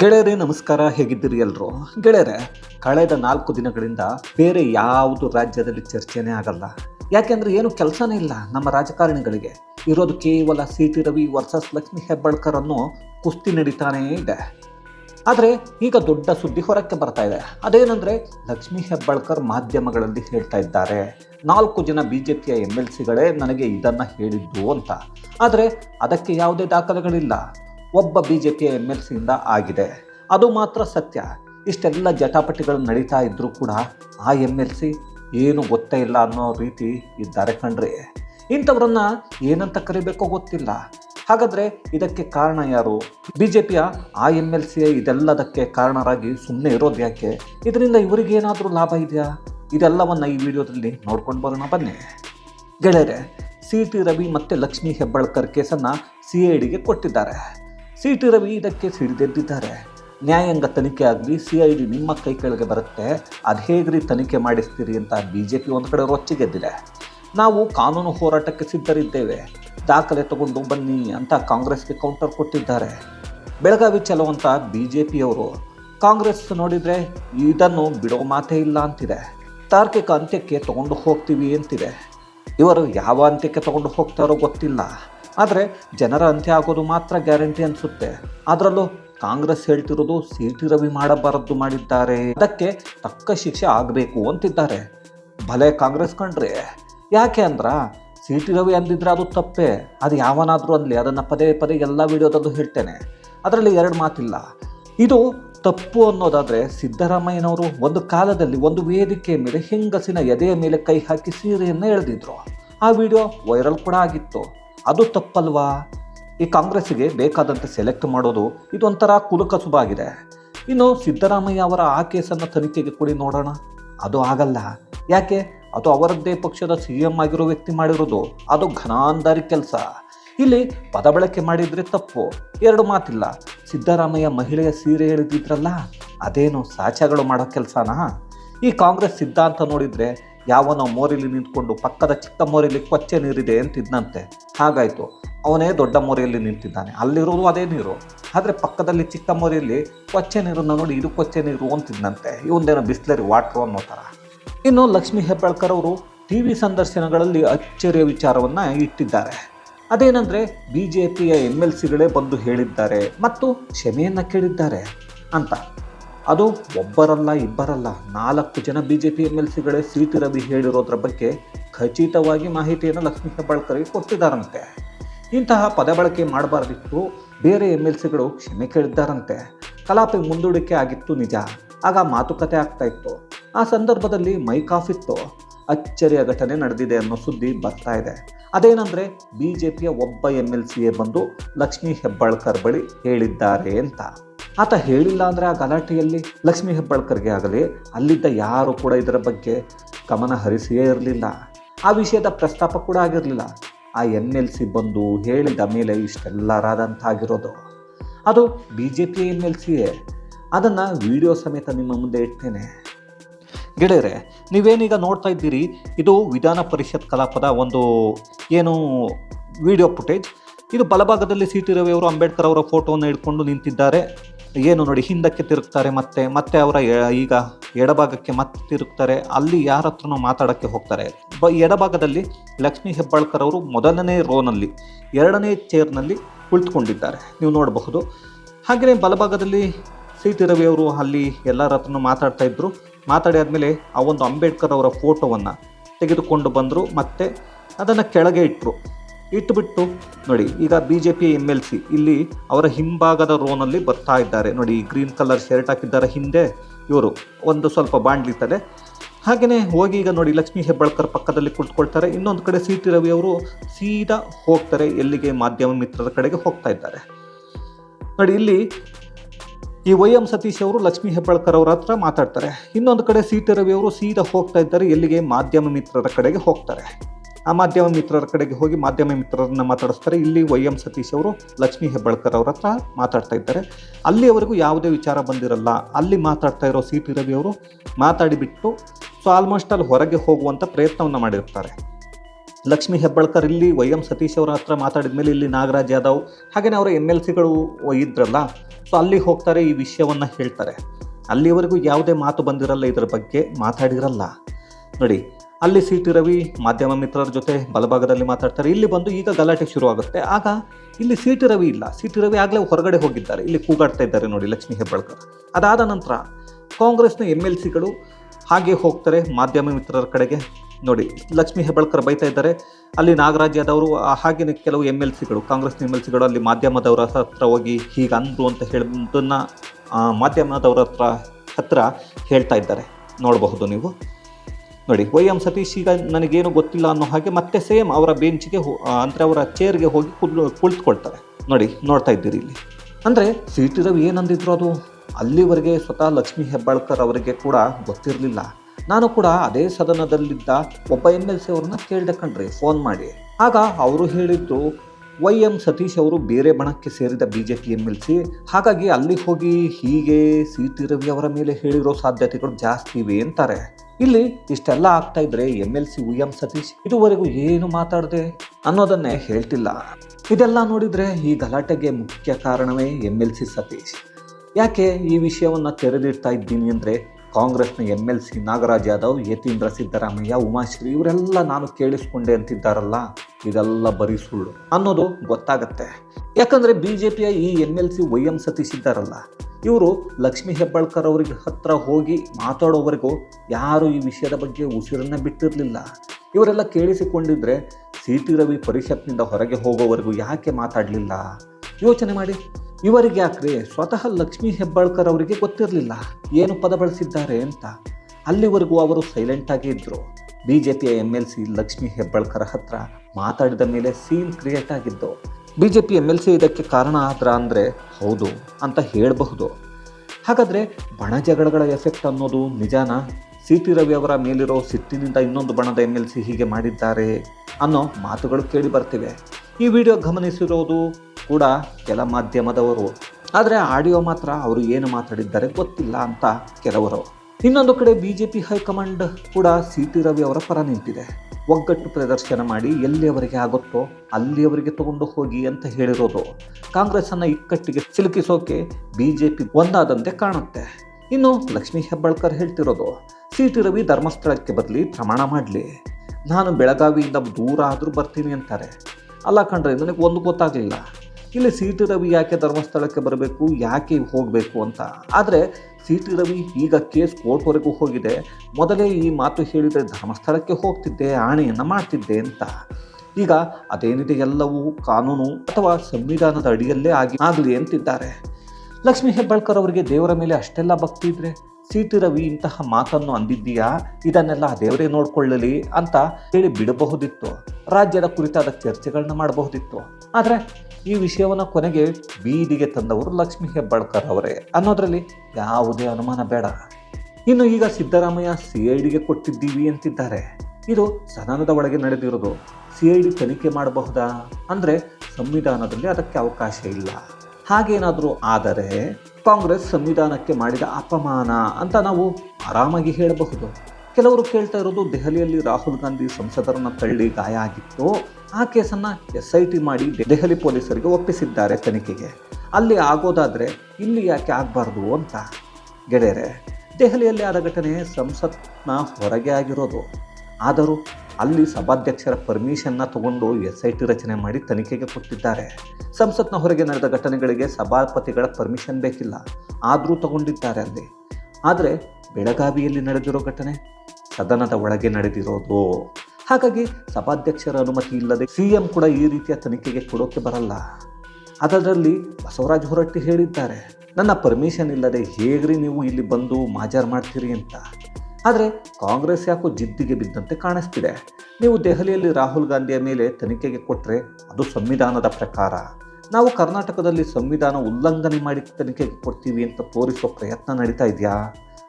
ಗೆಳೆಯರೇ, ನಮಸ್ಕಾರ. ಹೇಗಿದ್ದೀರಿ ಎಲ್ಲರೂ ಗೆಳೆಯರೆ, ಕಳೆದ ನಾಲ್ಕು ದಿನಗಳಿಂದ ಬೇರೆ ಯಾವುದು ರಾಜ್ಯದಲ್ಲಿ ಚರ್ಚೆನೇ ಆಗಲ್ಲ. ಯಾಕೆಂದ್ರೆ ಏನು ಕೆಲಸನೇ ಇಲ್ಲ ನಮ್ಮ ರಾಜಕಾರಣಿಗಳಿಗೆ. ಇರೋದು ಕೇವಲ C T Ravi versus Lakshmi Hebbalkar ಅನ್ನೋ ಕುಸ್ತಿ ನಡೀತಾನೇ ಇದೆ. ಆದರೆ ಈಗ ದೊಡ್ಡ ಸುದ್ದಿ ಹೊರಕ್ಕೆ ಬರ್ತಾ ಇದೆ. ಅದೇನೆಂದರೆ ಲಕ್ಷ್ಮಿ ಹೆಬ್ಬಾಳ್ಕರ್ ಮಾಧ್ಯಮಗಳಲ್ಲಿ ಹೇಳ್ತಾ ಇದ್ದಾರೆ. ನಾಲ್ಕು ಜನ ಬಿ ಜೆ ಪಿಯ ಎಂ ಎಲ್ ಸಿಗಳೇ ನನಗೆ ಇದನ್ನು ಹೇಳಿದ್ದು ಅಂತ. ಆದರೆ ಅದಕ್ಕೆ ಯಾವುದೇ ದಾಖಲೆಗಳಿಲ್ಲ. ಒಬ್ಬ B J P M L ಸಿಯಿಂದ ಆಗಿದೆ. ಅದು ಮಾತ್ರ ಸತ್ಯ. ಇಷ್ಟೆಲ್ಲ ಜಟಾಪಟಿಗಳು ನಡೀತಾ ಇದ್ದರೂ ಕೂಡ ಆ ಎಂ ಎಲ್ ಸಿ ಏನು ಗೊತ್ತೇ ಇಲ್ಲ ಅನ್ನೋ ರೀತಿ ಇದ್ದಾರೆ ಕಣ್ರಿ. ಇಂಥವ್ರನ್ನ ಏನಂತ ಕರಿಬೇಕೋ ಗೊತ್ತಿಲ್ಲ. ಹಾಗಾದರೆ ಇದಕ್ಕೆ ಕಾರಣ ಯಾರು? ಬಿ ಜೆ ಪಿಯ ಆ ಎಂ ಎಲ್ ಸಿ ಇದೆಲ್ಲದಕ್ಕೆ ಕಾರಣರಾಗಿ ಸುಮ್ಮನೆ ಇರೋದು ಯಾಕೆ? ಇದರಿಂದ ಇವರಿಗೇನಾದರೂ ಲಾಭ ಇದೆಯಾ? ಇದೆಲ್ಲವನ್ನು ಈ ವಿಡಿಯೋದಲ್ಲಿ ನೋಡ್ಕೊಂಡು ಬರೋಣ ಬನ್ನಿ. ಗೆಳೆಯರೆ, ಸಿ ಟಿ ರವಿ ಮತ್ತು ಲಕ್ಷ್ಮೀ ಹೆಬ್ಬಾಳ್ಕರ್ ಕೇಸನ್ನು ಸಿ ಐ ಡಿಗೆ ಕೊಟ್ಟಿದ್ದಾರೆ. ಸಿ ಟಿ ರವಿ ಇದಕ್ಕೆ ಸಿಡಿದೆದ್ದಿದ್ದಾರೆ ನ್ಯಾಯಾಂಗ ತನಿಖೆ ಆಗಲಿ ಸಿ ಐ ಡಿ ನಿಮ್ಮ ಕೈ ಕೆಳಗೆ ಬರುತ್ತೆ. ಅದು ಹೇಗ್ರಿ ತನಿಖೆ ಮಾಡಿಸ್ತೀರಿ ಅಂತ ಬಿ ಜೆ ಪಿ ಒಂದು ಕಡೆ ರೊಚ್ಚಿಗೆದ್ದಿದೆ ನಾವು ಕಾನೂನು ಹೋರಾಟಕ್ಕೆ ಸಿದ್ಧರಿದ್ದೇವೆ. ದಾಖಲೆ ತಗೊಂಡು ಬನ್ನಿ ಅಂತ ಕಾಂಗ್ರೆಸ್ಗೆ ಕೌಂಟರ್ ಕೊಟ್ಟಿದ್ದಾರೆ. ಬೆಳಗಾವಿ ಚಲೋ ಅಂತ ಬಿ ಜೆ ಪಿಯವರು ಕಾಂಗ್ರೆಸ್ ನೋಡಿದರೆ ಇದನ್ನು ಬಿಡೋ ಮಾತೇ ಇಲ್ಲ ಅಂತಿದೆ. ತಾರ್ಕಿಕ ಅಂತ್ಯಕ್ಕೆ ತಗೊಂಡು ಹೋಗ್ತೀವಿ ಅಂತಿದೆ. ಇವರು ಯಾವ ಅಂತ್ಯಕ್ಕೆ ತಗೊಂಡು ಹೋಗ್ತಾರೋ ಗೊತ್ತಿಲ್ಲ. ಆದರೆ ಜನರ ಅಂತ್ಯ ಆಗೋದು ಮಾತ್ರ ಗ್ಯಾರಂಟಿ ಅನಿಸುತ್ತೆ. ಅದರಲ್ಲೂ ಕಾಂಗ್ರೆಸ್ ಹೇಳ್ತಿರೋದು ಸಿ ಟಿ ರವಿ ಮಾಡಬಾರದು ಮಾಡಿದ್ದಾರೆ. ಅದಕ್ಕೆ ತಕ್ಕ ಶಿಕ್ಷೆ ಆಗಬೇಕು ಅಂತಿದ್ದಾರೆ. ಭಲೆ ಕಾಂಗ್ರೆಸ್ ಕಂಡ್ರೆ ಯಾಕೆ ಅಂದ್ರ ಸಿ ಟಿ ರವಿ ಅಂದಿದ್ರೆ ಅದು ತಪ್ಪೇ. ಅದು ಯಾವನಾದರೂ ಅಲ್ಲಿ ಅದನ್ನು ಪದೇ ಪದೇ ಎಲ್ಲ ವಿಡಿಯೋದಲ್ಲೂ ಹೇಳ್ತೇನೆ. ಅದರಲ್ಲಿ ಎರಡು ಮಾತಿಲ್ಲ. ಇದು ತಪ್ಪು ಅನ್ನೋದಾದರೆ ಸಿದ್ದರಾಮಯ್ಯನವರು ಒಂದು ಕಾಲದಲ್ಲಿ ಒಂದು ವೇದಿಕೆಯ ಮೇಲೆ ಹೆಂಗಸಿನ ಎದೆಯ ಮೇಲೆ ಕೈ ಹಾಕಿ ಸೀರೆಯನ್ನು ಎಳೆದಿದ್ರು. ಆ ವಿಡಿಯೋ ವೈರಲ್ ಕೂಡ ಆಗಿತ್ತು. ಅದು ತಪ್ಪಲ್ವಾ? ಈ ಕಾಂಗ್ರೆಸ್ಸಿಗೆ ಬೇಕಾದಂತೆ ಸೆಲೆಕ್ಟ್ ಮಾಡೋದು ಇದೊಂಥರ ಕುಲಕಸುಬಾಗಿದೆ ಇನ್ನು ಸಿದ್ದರಾಮಯ್ಯ ಅವರ ಆ ಕೇಸನ್ನು ತನಿಖೆಗೆ ಕೊಡಿ ನೋಡೋಣ. ಅದು ಆಗಲ್ಲ. ಯಾಕೆ? ಅದು ಅವರದ್ದೇ ಪಕ್ಷದ ಸಿ ಎಂ ಆಗಿರೋ ವ್ಯಕ್ತಿ ಮಾಡಿರೋದು. ಅದು ಘನಾಂಧಾರಿ ಕೆಲಸ. ಇಲ್ಲಿ ಪದ ಬಳಕೆ ಮಾಡಿದರೆ ತಪ್ಪು. ಎರಡು ಮಾತಿಲ್ಲ. ಸಿದ್ದರಾಮಯ್ಯ ಮಹಿಳೆಯ ಸೀರೆ ಹೇಳಿದ್ರಲ್ಲ ಅದೇನು ಸಾಚಗಳು ಮಾಡೋ ಕೆಲಸನಾ? ಈ ಕಾಂಗ್ರೆಸ್ ಸಿದ್ಧಾಂತ ನೋಡಿದರೆ ಯಾವನೋ ಮೋರಿಲಿ ನಿಂತ್ಕೊಂಡು ಪಕ್ಕದ ಚಿಕ್ಕ ಮೋರಿಲಿ ಕೊಚ್ಚೆ ನೀರಿದೆ ಅಂತಿದ್ನಂತೆ. ಹಾಗಾಯಿತು. ಅವನೇ ದೊಡ್ಡ ಮೋರಿಯಲ್ಲಿ ನಿಂತಿದ್ದಾನೆ. ಅಲ್ಲಿರೋದು ಅದೇ ನೀರು. ಆದರೆ ಪಕ್ಕದಲ್ಲಿ ಚಿಕ್ಕ ಮೋರಿಯಲ್ಲಿ ಕೊಚ್ಚೆ ನೀರನ್ನು ನೋಡಿ ಇದು ಕೊಚ್ಚೆ ನೀರು ಅಂತಿದ್ದಂತೆ ಇವೊಂದೇನೋ ಬಿಸ್ಲರಿ ವಾಟ್ರು ಅನ್ನೋ ಥರ. ಇನ್ನು ಲಕ್ಷ್ಮೀ ಹೆಬ್ಬಾಳ್ಕರ್ ಅವರು ಟಿ ವಿ ಸಂದರ್ಶನಗಳಲ್ಲಿ ಅಚ್ಚರಿಯ ವಿಚಾರವನ್ನು ಇಟ್ಟಿದ್ದಾರೆ. ಅದೇನೆಂದರೆ ಬಿ ಜೆ ಪಿಯ ಎಂ ಎಲ್ ಸಿಗಳೇ ಬಂದು ಹೇಳಿದ್ದಾರೆ ಮತ್ತು ಕ್ಷಮೆಯನ್ನು ಕೇಳಿದ್ದಾರೆ ಅಂತ. ಅದು ಒಬ್ಬರಲ್ಲ, ಇಬ್ಬರಲ್ಲ. ನಾಲ್ಕು ಜನ B J P M L ಸಿಗಳೇ C T Ravi ಹೇಳಿರೋದ್ರ ಬಗ್ಗೆ ಖಚಿತವಾಗಿ ಮಾಹಿತಿಯನ್ನು ಲಕ್ಷ್ಮೀ ಹೆಬ್ಬಾಳ್ಕರ್ಗೆ ಕೊಟ್ಟಿದ್ದಾರಂತೆ. ಇಂತಹ ಪದ ಬಳಕೆ ಮಾಡಬಾರ್ದಿತ್ತು, ಬೇರೆ ಎಂ ಎಲ್ ಸಿಗಳು ಕ್ಷಮೆ ಕೇಳಿದ್ದಾರಂತೆ. ಕಲಾಪ ಮುಂದೂಡಿಕೆ ಆಗಿತ್ತು ನಿಜ, ಆಗ ಮಾತುಕತೆ ಆಗ್ತಾ ಇತ್ತು. ಆ ಸಂದರ್ಭದಲ್ಲಿ ಮೈಕ್ ಆಫ್ ಇತ್ತು. ಅಚ್ಚರಿಯ ಘಟನೆ ನಡೆದಿದೆ ಅನ್ನೋ ಸುದ್ದಿ ಬರ್ತಾ ಇದೆ. ಅದೇನೆಂದರೆ ಬಿ ಜೆ ಪಿಯ ಒಬ್ಬ ಎಂ ಎಲ್ ಸಿಯೇ ಬಂದು ಲಕ್ಷ್ಮೀ ಹೆಬ್ಬಾಳ್ಕರ್ ಬಳಿ ಹೇಳಿದ್ದಾರೆ ಅಂತ. ಆತ ಹೇಳಿಲ್ಲ ಅಂದರೆ ಆ ಗಲಾಟೆಯಲ್ಲಿ ಲಕ್ಷ್ಮೀ ಹೆಬ್ಬಾಳ್ಕರ್ಗೆ ಆಗಲಿ, ಅಲ್ಲಿದ್ದ ಯಾರು ಕೂಡ ಇದರ ಬಗ್ಗೆ ಗಮನ ಹರಿಸಿಯೇ ಇರಲಿಲ್ಲ. ಆ ವಿಷಯದ ಪ್ರಸ್ತಾಪ ಕೂಡ ಆಗಿರಲಿಲ್ಲ. ಆ ಎನ್ ಎಲ್ ಸಿ ಬಂದು ಹೇಳಿದ ಮೇಲೆ ಇಷ್ಟೆಲ್ಲ ರಾದಂತಾಗಿರೋದು. ಅದು B J P N L ಸಿಯೇ? ಅದನ್ನು ವಿಡಿಯೋ ಸಮೇತ ನಿಮ್ಮ ಮುಂದೆ ಇಡ್ತೇನೆ. ಗೆಳೆಯರೆ, ನೀವೇನೀಗ ನೋಡ್ತಾ ಇದ್ದೀರಿ, ಇದು ವಿಧಾನ ಪರಿಷತ್ ಕಲಾಪದ ಒಂದು ಏನು ವಿಡಿಯೋ ಫುಟೇಜ್. ಇದು ಬಲಭಾಗದಲ್ಲಿ ಸಿ ರವಿ ಅವರು ಅಂಬೇಡ್ಕರ್ ಅವರ ಫೋಟೋವನ್ನು ಇಟ್ಕೊಂಡು ನಿಂತಿದ್ದಾರೆ. ಏನು ನೋಡಿ, ಹಿಂದಕ್ಕೆ ತಿರುಗ್ತಾರೆ ಮತ್ತೆ ಮತ್ತೆ ಅವರ ಈಗ ಎಡಭಾಗಕ್ಕೆ ಮತ್ತೆ ತಿರುಗ್ತಾರೆ. ಅಲ್ಲಿ ಯಾರ ಹತ್ರನೂ ಮಾತಾಡೋಕ್ಕೆ ಹೋಗ್ತಾರೆ. ಬ ಎಡಭಾಗದಲ್ಲಿ ಲಕ್ಷ್ಮೀ ಹೆಬ್ಬಾಳ್ಕರ್ ಅವರು ಮೊದಲನೇ ರೋನಲ್ಲಿ, ಎರಡನೇ ಚೇರ್ನಲ್ಲಿ ಕುಳಿತುಕೊಂಡಿದ್ದಾರೆ. ನೀವು ನೋಡಬಹುದು. ಹಾಗೆಯೇ ಬಲಭಾಗದಲ್ಲಿ ಸಿ ರವಿ ಅವರು ಅಲ್ಲಿ ಎಲ್ಲರ ಹತ್ರನೂ ಮಾತಾಡ್ತಾ ಇದ್ದರು ಮಾತಾಡಿ ಆದಮೇಲೆ ಆ ಒಂದು ಅಂಬೇಡ್ಕರ್ ಅವರ ಫೋಟೋವನ್ನು ತೆಗೆದುಕೊಂಡು ಬಂದರು. ಮತ್ತು ಅದನ್ನು ಕೆಳಗೆ ಇಟ್ಟರು ಇಟ್ಟುಬಿಟ್ಟು ನೋಡಿ, ಈಗ B J P M L C ಇಲ್ಲಿ ಅವರ ಹಿಂಭಾಗದ ರೋನಲ್ಲಿ ಬರ್ತಾ ಇದ್ದಾರೆ. ನೋಡಿ ಗ್ರೀನ್ ಕಲರ್ ಶರ್ಟ್ ಹಾಕಿದ್ದಾರೆ ಹಿಂದೆ ಇವರು ಒಂದು ಸ್ವಲ್ಪ ಬಾಂಡ್ಲಿತ್ತದೆ ಹಾಗೆಯೇ ಹೋಗಿ ಈಗ ನೋಡಿ, ಲಕ್ಷ್ಮೀ ಹೆಬ್ಬಾಳ್ಕರ್ ಪಕ್ಕದಲ್ಲಿ ಕುಳಿತುಕೊಳ್ತಾರೆ. ಇನ್ನೊಂದು ಕಡೆ ಸಿ ಟಿ ರವಿ ಅವರು ಸೀದಾ ಹೋಗ್ತಾರೆ, ಎಲ್ಲಿಗೆ ಮಾಧ್ಯಮ ಮಿತ್ರರ ಕಡೆಗೆ ಹೋಗ್ತಾ ಇದ್ದಾರೆ. ನೋಡಿ, ಇಲ್ಲಿ ಈ ವೈ ಎಂ ಸತೀಶ್ ಅವರು, ಲಕ್ಷ್ಮೀ ಹೆಬ್ಬಾಳ್ಕರ್ ಅವರ ಹತ್ರ ಮಾತಾಡ್ತಾರೆ. ಇನ್ನೊಂದು ಕಡೆ ಸಿ ಟಿ ರವಿ ಅವರು ಸೀದಾ ಹೋಗ್ತಾ ಇದ್ದಾರೆ, ಎಲ್ಲಿಗೆ ಮಾಧ್ಯಮ ಮಿತ್ರರ ಕಡೆಗೆ ಹೋಗ್ತಾರೆ. ಆ ಮಾಧ್ಯಮ ಮಿತ್ರರ ಕಡೆಗೆ ಹೋಗಿ ಮಾಧ್ಯಮ ಮಿತ್ರರನ್ನ ಮಾತಾಡಿಸ್ತಾರೆ. ಇಲ್ಲಿ ವೈ ಎಂ ಸತೀಶ್ ಅವರು, ಲಕ್ಷ್ಮೀ ಹೆಬ್ಬಾಳ್ಕರ್ ಅವ್ರ ಹತ್ರ ಮಾತಾಡ್ತಾ ಇದ್ದಾರೆ. ಅಲ್ಲಿಯವರೆಗೂ ಯಾವುದೇ ವಿಚಾರ ಬಂದಿರಲ್ಲ. ಅಲ್ಲಿ ಮಾತಾಡ್ತಾ ಇರೋ ಸಿ ಟಿ ರವಿ ಅವರು ಮಾತಾಡಿಬಿಟ್ಟು ಸೊ ಆಲ್ಮೋಸ್ಟ್ ಅಲ್ಲಿ ಹೊರಗೆ ಹೋಗುವಂಥ ಪ್ರಯತ್ನವನ್ನು ಮಾಡಿರ್ತಾರೆ. ಲಕ್ಷ್ಮೀ ಹೆಬ್ಬಾಳ್ಕರ್ ಇಲ್ಲಿ ವೈ ಎಂ ಸತೀಶ್ ಅವರ ಹತ್ರ ಮಾತಾಡಿದ ಮೇಲೆ ಇಲ್ಲಿ ನಾಗರಾಜ್ ಯಾದವ್ ಹಾಗೆಯೇ ಅವರ ಎಂ ಎಲ್ ಸಿಗಳು ಇದ್ರಲ್ಲ, ಸೊ ಅಲ್ಲಿ ಹೋಗ್ತಾರೆ ಈ ವಿಷಯವನ್ನು ಹೇಳ್ತಾರೆ. ಅಲ್ಲಿವರೆಗೂ ಯಾವುದೇ ಮಾತು ಬಂದಿರಲ್ಲ ಇದರ ಬಗ್ಗೆ ಮಾತಾಡಿರಲ್ಲ. ನೋಡಿ ಅಲ್ಲಿ ಸಿ ಟಿ ರವಿ ಮಾಧ್ಯಮ ಮಿತ್ರರ ಜೊತೆ ಬಲಭಾಗದಲ್ಲಿ ಮಾತಾಡ್ತಾರೆ. ಇಲ್ಲಿ ಬಂದು ಈಗ ಗಲಾಟೆ ಶುರುವಾಗುತ್ತೆ. ಆಗ ಇಲ್ಲಿ ಸಿ ಟಿ ರವಿ ಇಲ್ಲ. ಸಿ ಟಿ ರವಿ ಆಗಲೇ ಹೊರಗಡೆ ಹೋಗಿದ್ದಾರೆ. ಇಲ್ಲಿ ಕೂಗಾಡ್ತಾ ಇದ್ದಾರೆ ನೋಡಿ ಲಕ್ಷ್ಮೀ ಹೆಬ್ಬಾಳ್ಕರ್. ಅದಾದ ನಂತರ ಕಾಂಗ್ರೆಸ್ನ ಎಂ ಎಲ್ ಸಿಗಳು ಹಾಗೆ ಹೋಗ್ತಾರೆ ಮಾಧ್ಯಮ ಮಿತ್ರರ ಕಡೆಗೆ. ನೋಡಿ, ಲಕ್ಷ್ಮೀ ಹೆಬ್ಬಾಳ್ಕರ್ ಬೈತಾ ಇದ್ದಾರೆ. ಅಲ್ಲಿ ನಾಗರಾಜ್ ಯಾದವರು ಹಾಗೆಯೇ ಕೆಲವು ಎಂ ಎಲ್ ಸಿಗಳು, ಕಾಂಗ್ರೆಸ್ನ ಎಂ ಎಲ್ ಸಿಗಳು ಅಲ್ಲಿ ಮಾಧ್ಯಮದವರ ಹತ್ರ ಹೋಗಿ ಹೀಗೆ ಅಂದರು ಅಂತ ಹೇಳಿದ್ದನ್ನು ಮಾಧ್ಯಮದವರ ಹತ್ರ ಹತ್ರ ಹೇಳ್ತಾ ಇದ್ದಾರೆ. ನೋಡಬಹುದು ನೀವು. ನೋಡಿ ವೈ ಎಂ ಸತೀಶ್ ಈಗ ನನಗೇನು ಗೊತ್ತಿಲ್ಲ ಅನ್ನೋ ಹಾಗೆ ಮತ್ತೆ ಸೇಮ್ ಅವರ ಬೆಂಚ್ಗೆ ಅಂದರೆ ಅವರ ಚೇರ್ಗೆ ಹೋಗಿ ಕುಳಿತುಕೊಳ್ತಾರೆ. ನೋಡಿ, ನೋಡ್ತಾ ಇದ್ದೀರಿ ಇಲ್ಲಿ. ಅಂದರೆ ಸಿ ಟಿ ರವಿ ಏನಂದಿದ್ರು ಅದು? ಅಲ್ಲಿವರೆಗೆ ಸ್ವತಃ ಲಕ್ಷ್ಮೀ ಹೆಬ್ಬಾಳ್ಕರ್ ಅವರಿಗೆ ಕೂಡ ಗೊತ್ತಿರಲಿಲ್ಲ. ನಾನು ಕೂಡ ಅದೇ ಸದನದಲ್ಲಿದ್ದ ಒಬ್ಬ ಎಂ ಎಲ್ ಸಿ ಅವ್ರನ್ನ ಕೇಳಿದೆ ಕಣ್ರಿ, ಫೋನ್ ಮಾಡಿ. ಆಗ ಅವರು ಹೇಳಿದ್ದು ವೈ ಎಂ ಸತೀಶ್ ಅವರು ಬೇರೆ ಬಣಕ್ಕೆ ಸೇರಿದ B J P M L C ಹಾಗಾಗಿ ಅಲ್ಲಿ ಹೋಗಿ ಹೀಗೆ ಸಿ ಟಿ ರವಿ ಅವರ ಮೇಲೆ ಹೇಳಿರೋ ಸಾಧ್ಯತೆಗಳು ಜಾಸ್ತಿ ಇವೆ ಅಂತಾರೆ. ಇಲ್ಲಿ ಇಷ್ಟೆಲ್ಲ ಆಗ್ತಾ ಇದ್ರೆ M L C V M Satish ಇದುವರೆಗೂ ಏನು ಮಾತಾಡದೆ ಅನ್ನೋದನ್ನೇ ಹೇಳ್ತಿಲ್ಲ. ಇದೆಲ್ಲ ನೋಡಿದ್ರೆ ಈ ಗಲಾಟೆಗೆ ಮುಖ್ಯ ಕಾರಣವೇ ಎಂ ಎಲ್ ಸಿ ಸತೀಶ್. ಯಾಕೆ ಈ ವಿಷಯವನ್ನು ತೆರೆದಿಡ್ತಾ ಇದ್ದೀನಿ ಅಂದರೆ ಕಾಂಗ್ರೆಸ್ನ M L C Nagaraj Yadav, Yathindra Siddaramaiah, Umashree ಇವರೆಲ್ಲ ನಾನು ಕೇಳಿಸ್ಕೊಂಡೆ ಅಂತಿದ್ದಾರಲ್ಲ, ಇದೆಲ್ಲ ಬರೀ ಸುಳ್ಳು ಅನ್ನೋದು ಗೊತ್ತಾಗತ್ತೆ. ಯಾಕಂದರೆ ಬಿ ಜೆ ಪಿಯ ಈ M L C Y M Satish ಇದ್ದಾರಲ್ಲ ಇವರು ಲಕ್ಷ್ಮೀ ಹೆಬ್ಬಾಳ್ಕರ್ ಅವರಿಗೆ ಹತ್ರ ಹೋಗಿ ಮಾತಾಡೋವರೆಗೂ ಯಾರು ಈ ವಿಷಯದ ಬಗ್ಗೆ ಉಸಿರನ್ನು ಬಿಟ್ಟಿರಲಿಲ್ಲ. ಇವರೆಲ್ಲ ಕೇಳಿಸಿಕೊಂಡಿದ್ರೆ ಸಿ ಟಿ ರವಿ ಪರಿಷತ್ನಿಂದ ಹೊರಗೆ ಹೋಗೋವರೆಗೂ ಯಾಕೆ ಮಾತಾಡಲಿಲ್ಲ? ಯೋಚನೆ ಮಾಡಿ. ಇವರಿಗೆ ಯಾಕ್ರಿ ಸ್ವತಃ ಲಕ್ಷ್ಮೀ ಹೆಬ್ಬಾಳ್ಕರ್ ಅವರಿಗೆ ಗೊತ್ತಿರಲಿಲ್ಲ. ಏನು ಪದ ಬಳಸಿದ್ದಾರೆ ಅಂತ. ಅಲ್ಲಿವರೆಗೂ ಅವರು ಸೈಲೆಂಟ್ ಆಗಿ ಇದ್ದರು ಬಿ ಜೆ ಪಿಯ M L C Lakshmi Hebbalkar ಹತ್ರ ಮಾತಾಡಿದ ಮೇಲೆ ಸೀನ್ ಕ್ರಿಯೇಟ್ ಆಗಿದ್ದು B J P M L C ಇದಕ್ಕೆ ಕಾರಣ ಆದ್ರ ಅಂದರೆ ಹೌದು ಅಂತ ಹೇಳಬಹುದು. ಹಾಗಾದರೆ ಬಣ ಜಗಳಗಳ ಎಫೆಕ್ಟ್ ಅನ್ನೋದು ನಿಜಾನ? ಸಿ ಟಿ ರವಿ ಅವರ ಮೇಲಿರೋ ಸಿಟ್ಟಿನಿಂದ ಇನ್ನೊಂದು ಬಣದ ಎಂ ಎಲ್ ಸಿ ಹೀಗೆ ಮಾಡಿದ್ದಾರೆ ಅನ್ನೋ ಮಾತುಗಳು ಕೇಳಿ ಬರ್ತಿವೆ. ಈ ವಿಡಿಯೋ ಗಮನಿಸಿರೋದು ಕೂಡ ಕೆಲ ಮಾಧ್ಯಮದವರು. ಆದರೆ ಆಡಿಯೋ ಮಾತ್ರ ಅವರು ಏನು ಮಾತಾಡಿದ್ದಾರೆ ಗೊತ್ತಿಲ್ಲ ಅಂತ ಕೆಲವರು. ಇನ್ನೊಂದು ಕಡೆ B J P high command ಕೂಡ ಸಿ ಟಿ ರವಿ ಅವರ ಪರ ನಿಂತಿದೆ. ಒಗ್ಗಟ್ಟು ಪ್ರದರ್ಶನ ಮಾಡಿ ಎಲ್ಲಿಯವರೆಗೆ ಆಗುತ್ತೋ ಅಲ್ಲಿಯವರೆಗೆ ತಗೊಂಡು ಹೋಗಿ ಅಂತ ಹೇಳಿರೋದು. ಕಾಂಗ್ರೆಸ್ಸನ್ನು ಇಕ್ಕಟ್ಟಿಗೆ ಸಿಲುಕಿಸೋಕೆ ಬಿ ಜೆ ಪಿ ಒಂದಾದಂತೆ ಕಾಣುತ್ತೆ. ಇನ್ನು ಲಕ್ಷ್ಮೀ ಹೆಬ್ಬಾಳ್ಕರ್ ಹೇಳ್ತಿರೋದು ಸಿ ಟಿ ರವಿ ಧರ್ಮಸ್ಥಳಕ್ಕೆ ಬದಲಿ ಪ್ರಮಾಣ ಮಾಡಲಿ. ನಾನು ಬೆಳಗಾವಿಯಿಂದ ದೂರ ಆದರೂ ಬರ್ತೀನಿ ಅಂತಾರೆ. ಅಲ್ಲ ಕಂಡ್ರೆ ನನಗೆ ಒಂದು ಗೊತ್ತಾಗಲಿಲ್ಲ. ಇಲ್ಲಿ ಸಿ ಟಿ ರವಿ ಯಾಕೆ ಧರ್ಮಸ್ಥಳಕ್ಕೆ ಬರಬೇಕು, ಯಾಕೆ ಹೋಗಬೇಕು ಅಂತ. ಆದರೆ ಸಿ ಟಿ ರವಿ ಈಗ ಕೇಸ್ ಕೋರ್ಟ್ವರೆಗೂ ಹೋಗಿದೆ. ಮೊದಲೇ ಈ ಮಾತು ಹೇಳಿದರೆ ಧರ್ಮಸ್ಥಳಕ್ಕೆ ಹೋಗ್ತಿದ್ದೆ, ಆಣೆಯನ್ನು ಮಾಡ್ತಿದ್ದೆ ಅಂತ. ಈಗ ಅದೇನಿದೆ ಎಲ್ಲವೂ ಕಾನೂನು ಅಥವಾ ಸಂವಿಧಾನದ ಅಡಿಯಲ್ಲೇ ಆಗಿ ಆಗಲಿ ಅಂತಿದ್ದಾರೆ. ಲಕ್ಷ್ಮೀ ಹೆಬ್ಬಾಳ್ಕರ್ ಅವರಿಗೆ ದೇವರ ಮೇಲೆ ಅಷ್ಟೆಲ್ಲ ಭಕ್ತಿ ಇದ್ರೆ ಸಿ ಟಿ ರವಿ ಇಂತಹ ಮಾತನ್ನು ಅಂದಿದ್ದೀಯಾ? ಇದನ್ನೆಲ್ಲ ದೇವರೇ ನೋಡಿಕೊಳ್ಳಲಿ ಅಂತ ಹೇಳಿ ಬಿಡಬಹುದಿತ್ತು. ರಾಜ್ಯದ ಕುರಿತಾದ ಚರ್ಚೆಗಳನ್ನ ಮಾಡಬಹುದಿತ್ತು. ಆದರೆ ಈ ವಿಷಯವನ್ನು ಕೊನೆಗೆ ಬೀದಿಗೆ ತಂದವರು ಲಕ್ಷ್ಮೀ ಹೆಬ್ಬಾಳ್ಕರ್ ಅವರೇ. ಅನ್ನೋದರಲ್ಲಿ ಯಾವುದೇ ಅನುಮಾನ ಬೇಡ. ಇನ್ನು ಈಗ ಸಿದ್ದರಾಮಯ್ಯ ಸಿ ಐ ಡಿಗೆ ಕೊಟ್ಟಿದ್ದೀವಿ ಅಂತಿದ್ದಾರೆ. ಇದು ಸದನದ ಒಳಗೆ ನಡೆದಿರೋದು. ಸಿ ಐ ಡಿ ತನಿಖೆ ಮಾಡಬಹುದಾ? ಅಂದರೆ ಸಂವಿಧಾನದಲ್ಲಿ ಅದಕ್ಕೆ ಅವಕಾಶ ಇಲ್ಲ. ಹಾಗೇನಾದರೂ ಆದರೆ ಕಾಂಗ್ರೆಸ್ ಸಂವಿಧಾನಕ್ಕೆ ಮಾಡಿದ ಅಪಮಾನ ಅಂತ ನಾವು ಆರಾಮಾಗಿ ಹೇಳಬಹುದು. ಕೆಲವರು ಕೇಳ್ತಾ ಇರೋದು ದೆಹಲಿಯಲ್ಲಿ ರಾಹುಲ್ ಗಾಂಧಿ ಸಂಸದರನ್ನ ತಳ್ಳಿ ಗಾಯ ಆಗಿತ್ತು. ಆ ಕೇಸನ್ನು ಎಸ್ ಐ ಟಿ ಮಾಡಿ ದೆಹಲಿ ಪೊಲೀಸರಿಗೆ ಒಪ್ಪಿಸಿದ್ದಾರೆ ತನಿಖೆಗೆ. ಅಲ್ಲಿ ಆಗೋದಾದರೆ ಇಲ್ಲಿ ಯಾಕೆ ಆಗಬಾರ್ದು ಅಂತ. ಗೆಳೆಯರೆ, ದೆಹಲಿಯಲ್ಲಿ ಆದ ಘಟನೆ ಸಂಸತ್ನ ಹೊರಗೆ ಆಗಿರೋದು. ಆದರೂ ಅಲ್ಲಿ ಸಭಾಧ್ಯಕ್ಷರ ಪರ್ಮಿಷನ್ನ ತಗೊಂಡು ಎಸ್ ಐ ಟಿ ರಚನೆ ಮಾಡಿ ತನಿಖೆಗೆ ಕೊಟ್ಟಿದ್ದಾರೆ. ಸಂಸತ್ನ ಹೊರಗೆ ನಡೆದ ಘಟನೆಗಳಿಗೆ ಸಭಾಪತಿಗಳ ಪರ್ಮಿಷನ್ ಬೇಕಿಲ್ಲ. ಆದರೂ ತಗೊಂಡಿದ್ದಾರೆ ಅಲ್ಲಿ. ಆದರೆ ಬೆಳಗಾವಿಯಲ್ಲಿ ನಡೆದಿರೋ ಘಟನೆ, ಸದನದ ಒಳಗೆ ನಡೆದಿರೋದು. ಹಾಗಾಗಿ ಸಭಾಧ್ಯಕ್ಷರ ಅನುಮತಿ ಇಲ್ಲದೆ ಸಿ ಎಂ ಕೂಡ ಈ ರೀತಿಯ ತನಿಖೆಗೆ ಕೊಡೋಕೆ ಬರಲ್ಲ. ಅದರಲ್ಲಿ ಬಸವರಾಜ್ ಹೊರಟ್ಟಿ ಹೇಳಿದ್ದಾರೆ. ನನ್ನ ಪರ್ಮಿಷನ್ ಇಲ್ಲದೆ ಹೇಗ್ರಿ ನೀವು ಇಲ್ಲಿ ಬಂದು ಮಾಜಾರ್ ಮಾಡ್ತೀರಿ ಅಂತ. ಆದರೆ ಕಾಂಗ್ರೆಸ್ ಯಾಕೋ ಜಿದ್ದಿಗೆ ಬಿದ್ದಂತೆ ಕಾಣಿಸ್ತಿದೆ. ನೀವು ದೆಹಲಿಯಲ್ಲಿ ರಾಹುಲ್ ಗಾಂಧಿಯ ಮೇಲೆ ತನಿಖೆಗೆ ಕೊಟ್ಟರೆ ಅದು ಸಂವಿಧಾನದ ಪ್ರಕಾರ. ನಾವು ಕರ್ನಾಟಕದಲ್ಲಿ ಸಂವಿಧಾನ ಉಲ್ಲಂಘನೆ ಮಾಡಿ ತನಿಖೆಗೆ ಕೊಡ್ತೀವಿ ಅಂತ ತೋರಿಸೋ ಪ್ರಯತ್ನ ನಡೀತಾ ಇದೆಯಾ?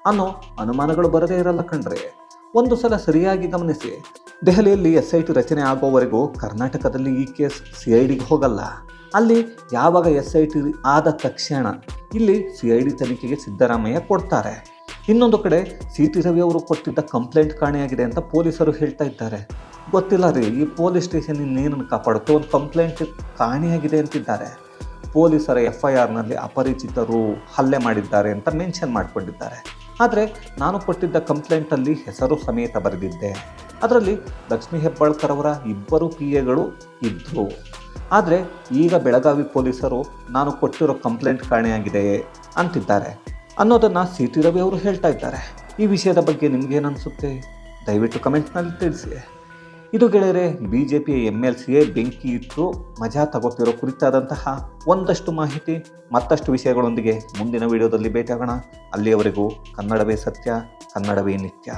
ಅನ್ನೋ ಅನುಮಾನಗಳು ಬರದೇ ಇರಲ್ಲ ಕಂಡ್ರೆ ಒಂದು ಸಲ ಸರಿಯಾಗಿ ಗಮನಿಸಿ, ದೆಹಲಿಯಲ್ಲಿ ಎಸ್ ಐ ಟಿ ರಚನೆ ಆಗೋವರೆಗೂ ಕರ್ನಾಟಕದಲ್ಲಿ ಈ ಕೇಸ್ ಸಿ ಐ ಡಿಗೆ ಹೋಗಲ್ಲ. ಅಲ್ಲಿ ಯಾವಾಗ ಎಸ್ ಐ ಟಿ ಆದ ತಕ್ಷಣ ಇಲ್ಲಿ ಸಿ ಐ ಡಿ ತನಿಖೆಗೆ ಸಿದ್ದರಾಮಯ್ಯ ಕೊಡ್ತಾರೆ. ಇನ್ನೊಂದು ಕಡೆ ಸಿ ಟಿ ರವಿ ಅವರು ಕೊಟ್ಟಿದ್ದ ಕಂಪ್ಲೇಂಟ್ ಕಾಣೆಯಾಗಿದೆ ಅಂತ ಪೊಲೀಸರು ಹೇಳ್ತಾ ಇದ್ದಾರೆ. ಗೊತ್ತಿಲ್ಲ ರೀ, ಈ ಪೊಲೀಸ್ ಸ್ಟೇಷನ್ ಇನ್ನೇನನ್ನು ಕಾಪಾಡುತ್ತೆ ಒಂದು ಕಂಪ್ಲೇಂಟ್ ಕಾಣೆಯಾಗಿದೆ ಅಂತಿದ್ದಾರೆ. ಪೊಲೀಸರ ಎಫ್ ಐ ಆರ್ನಲ್ಲಿ ಅಪರಿಚಿತರು ಹಲ್ಲೆ ಮಾಡಿದ್ದಾರೆ ಅಂತ ಮೆನ್ಷನ್ ಮಾಡಿಕೊಂಡಿದ್ದಾರೆ. ಆದರೆ ನಾನು ಕೊಟ್ಟಿದ್ದ ಕಂಪ್ಲೇಂಟಲ್ಲಿ ಹೆಸರು ಸಮೇತ ಬರೆದಿದ್ದೆ. ಅದರಲ್ಲಿ ಲಕ್ಷ್ಮೀ ಹೆಬ್ಬಾಳ್ಕರ್ ಅವರ ಇಬ್ಬರು ಪಿ ಎಗಳು ಇದ್ದರು ಆದರೆ ಈಗ ಬೆಳಗಾವಿ ಪೊಲೀಸರು ನಾನು ಕೊಟ್ಟಿರೋ ಕಂಪ್ಲೇಂಟ್ ಕಾಣೆಯಾಗಿದೆ ಅಂತಿದ್ದಾರೆ. ಅನ್ನೋದನ್ನು ಸಿ ಟಿ ರವಿ ಅವರು ಹೇಳ್ತಾ ಇದ್ದಾರೆ. ಈ ವಿಷಯದ ಬಗ್ಗೆ ನಿಮಗೇನನ್ಸುತ್ತೆ ದಯವಿಟ್ಟು ಕಮೆಂಟ್ನಲ್ಲಿ ತಿಳಿಸಿ. ಇದು ಗೆಳೆಯರೆ B J P M L ಸಿಗೆ ಬೆಂಕಿ ಇಟ್ಟು ಮಜಾ ತಗೋತಿರೋ ಕುರಿತಾದಂತಹ ಒಂದಷ್ಟು ಮಾಹಿತಿ, ಮತ್ತಷ್ಟು ವಿಷಯಗಳೊಂದಿಗೆ ಮುಂದಿನ ವಿಡಿಯೋದಲ್ಲಿ ಭೇಟಿಯಾಗೋಣ. ಅಲ್ಲಿಯವರೆಗೂ ಕನ್ನಡವೇ ಸತ್ಯ, ಕನ್ನಡವೇ ನಿತ್ಯ.